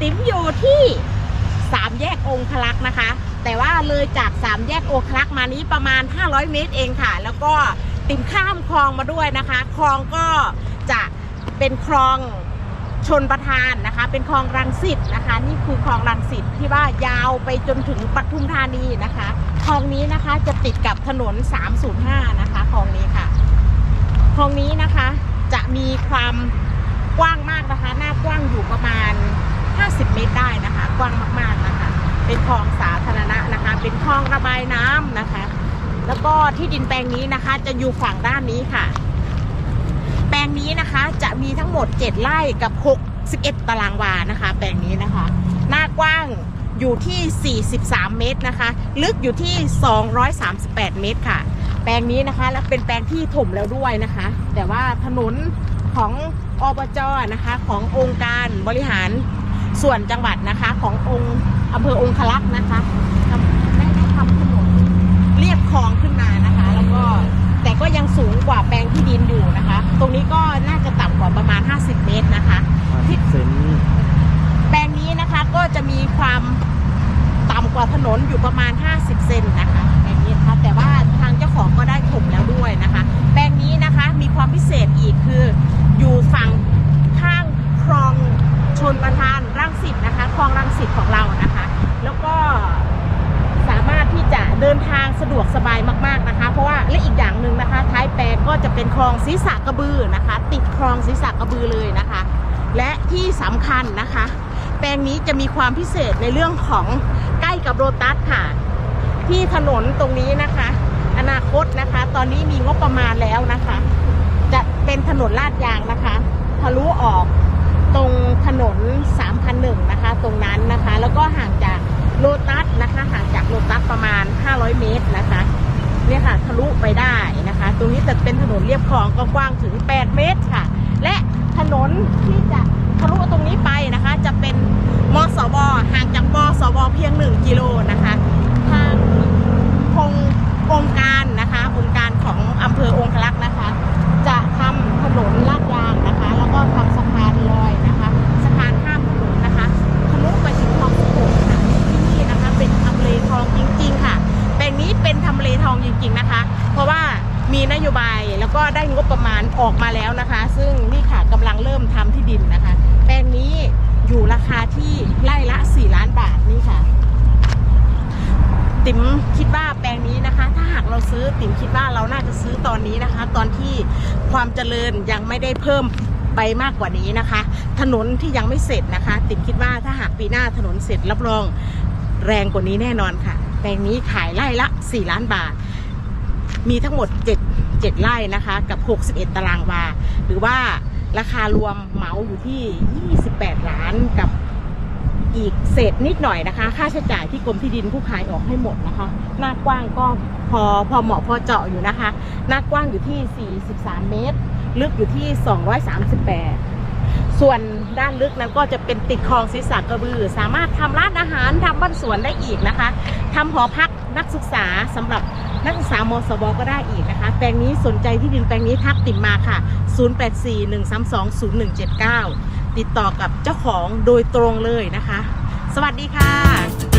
ติ๋มอยู่ที่สามแยกองคลักษ์นะคะ แต่ว่าเลยจากสามแยกองคลักษ์มานี้ประมาณ 500 เมตรเองค่ะ แล้วก็ติ๋มข้ามคลองมาด้วยนะคะ คลองก็จะเป็นคลองชนประทานนะคะ เป็นคลองรังสิตนะคะ นี่คือคลองรังสิตที่ว่ายาวไปจนถึงปทุมธานีนะคะ คลองนี้นะคะจะติดกับถนน 305 นะคะ คลองนี้ค่ะ คลองนี้นะคะจะมีความกว้างมากนะคะ หน้ากว้างอยู่ประมาณ มตรได้นะคะ กว้างมากๆนะคะ เป็นคลองสาธารณะนะคะ เป็นคลองระบายน้ำนะคะ แล้วก็ที่ดินแปลงนี้นะคะจะอยู่ฝั่งด้านนี้ค่ะ แปลงนี้นะคะจะมีทั้งหมด 7 ไร่กับ 61 ตารางวานะคะ แปลงนี้นะคะ หน้ากว้างอยู่ที่ 43 เมตรนะคะ ลึกอยู่ที่ 238 เมตรค่ะ แปลงนี้นะคะ และเป็นแปลงที่ถมแล้วด้วยนะคะ แต่ว่าถนนของอบจนะคะ ขององค์การบริหาร ส่วนจังหวัดนะคะ ขององค์อำเภอองคลักษ์นะคะทำได้ได้ทำถนนเรียบคลองขึ้นมานะคะ แล้วก็แต่ก็ยังสูงกว่าแปลงที่ดินอยู่นะคะ ตรงนี้ก็น่าจะต่ำกว่าประมาณ 50 เมตรนะคะที่เซนแปลงนี้นะคะก็จะมีความต่ำกว่าถนนอยู่ประมาณ 50 เซนนะคะแปลงนี้นะคะแต่ว่าทางเจ้าของก็ได้ถมแล้วด้วยนะคะ แปลงนี้นะคะมีความพิเศษอีกคืออยู่ฝั่งข้างคลองชนประทานรังสิตนะคะคลองรังสิตของเรานะคะ แล้วก็สามารถที่จะเดินทางสะดวกสบายมากๆนะคะ เพราะว่าและอีกอย่างหนึ่งนะคะ ท้ายแปงก็จะเป็นคลองศรีษะกระบือนะคะ ติดคลองศรีษะกระบือเลยนะคะ และที่สำคัญนะคะ แปลงนี้จะมีความพิเศษในเรื่องของใกล้กับโรตัสค่ะ ที่ถนนตรงนี้นะคะ อนาคตนะคะ ตอนนี้มีงบประมาณแล้วนะคะ จะเป็นถนนลาดยางนะคะทะลุออกตรงถนน ตรงนี้จะเป็นถนนเรียบคลองก็กว้างถึง 8 เมตรค่ะ และถนนที่จะทะลุตรงนี้ไปนะคะ จะเป็นมสวห่างจากมสวเพียง 1 กิโลนะคะ ทางคงองค์การนะคะ องค์การของอำเภอองคลักษ์นะคะ จะทำถนนลาดยางนะคะ แล้วก็ทำสะพานลอยนะคะสะพานข้ามถนนนะคะทะลุไปถึงคลองสกุลค่ะที่นี่นะคะ เป็นทำเลทองจริง ๆ ค่ะ แปลงนี้เป็นทำเลทองจริง ๆนะคะ เพราะว่ามีนโยบายแล้วก็ ได้งบปรออกมาแล้วนะคะ ซึ่งนี่ค่ะกำลังเริ่มทำที่ดินนะคะ แปลงนี้อยู่ราคาที่ไร่ละ 4 ล้านบาทนี่ค่ะ ติ๋มคิดว่าแปลงนี้นะคะ ถ้าหากเราซื้อติ๋มคิดว่าเราน่าจะซื้อตอนนี้นะคะ ตอนที่ความเจริญยังไม่ได้เพิ่มไปมากกว่านี้นะคะ ถนนที่ยังไม่เสร็จนะคะ ติ๋มคิดว่าถ้าหากปีหน้าถนนเสร็จรับรองแรงกว่านี้แน่นอนค่ะ แปลงนี้ขายไร่ละ 4 ล้านบาท มีทั้งหมด 7 7 ไร่นะคะ กับ 61 ตารางวา หรือว่าราคารวมเหมาอยู่ที่ 28 ล้านกับอีกเศษนิดหน่อยนะคะ ค่าใช้จ่ายที่กรมที่ดินผู้ขายออกให้หมดนะคะ หน้ากว้างก็พอพอเหมาะพอเจาะอยู่นะคะ หน้ากว้างอยู่ที่ 43 เมตร ลึกอยู่ที่ 238 ส่วนด้านลึกนั้นก็จะเป็นติดคลองศีรษะกระบือ สามารถทำร้านอาหารทำบ้านสวนได้อีกนะคะทำหอพักนักศึกษาสำหรับ นักศึกษามสวก็ได้อีกนะคะ แปลงนี้สนใจที่ดินแปลงนี้ทักติดมาค่ะ 0841320179 ติดต่อกับเจ้าของโดยตรงเลยนะคะ สวัสดีค่ะ